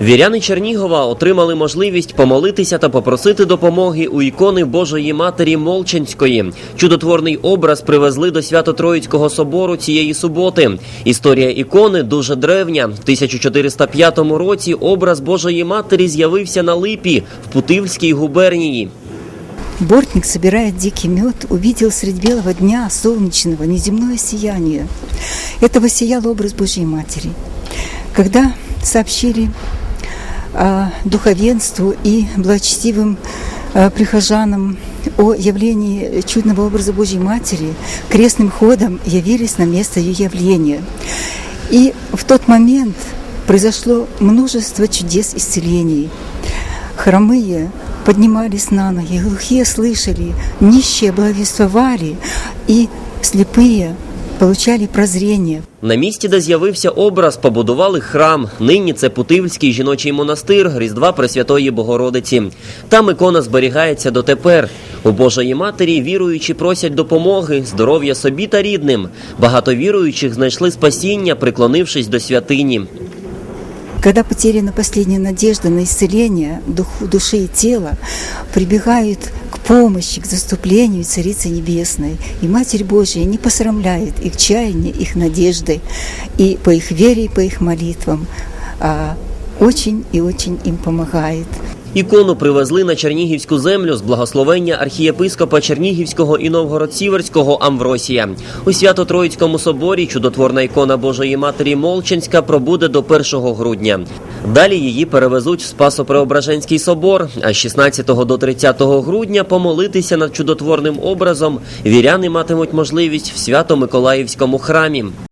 Віряни Чернігова отримали можливість помолитися та попросити допомоги у ікони Божої Матері Молчанської. Чудотворний образ привезли до Свято-Троїцького собору цієї суботи. Історія ікони дуже древня. В 1405 році образ Божої Матері з'явився на липі в Путивльській губернії. Бортник, собирая дикий мед, увидел средь белого дня солнечного неземное сияние. Это воссиял образ Божьей Матери. Когда сообщили духовенству и благочестивым а, прихожанам о явлении чудного образа Божьей Матери, крестным ходом явились на место ее явления. И в тот момент произошло множество чудес исцелений. Хромые поднимались на ноги, глухие слышали, нищие благовествовали, и слепые получали прозріння. На місці, де з'явився образ, побудували храм. Нині це Путивльський жіночий монастир Різдва Пресвятої Богородиці. Там ікона зберігається дотепер. У Божої Матері віруючі просять допомоги, здоров'я собі та рідним. Багато віруючих знайшли спасіння, приклонившись до святині. Когда потеряна последняя надежда на исцеление духу, души и тела, прибегают к помощи, к заступлению Царицы Небесной. И Матерь Божия не посрамляет их чаяния, их надежды. И по их вере, и по их молитвам а, очень и очень им помогает. Ікону привезли на Чернігівську землю з благословення архієпископа Чернігівського і Новгород-Сіверського Амвросія. У Свято-Троїцькому соборі чудотворна ікона Божої Матері Молчанська пробуде до 1 грудня. Далі її перевезуть в Спасо-Преображенський собор, а з 16 до 30 грудня помолитися над чудотворним образом віряни матимуть можливість в Свято-Миколаївському храмі.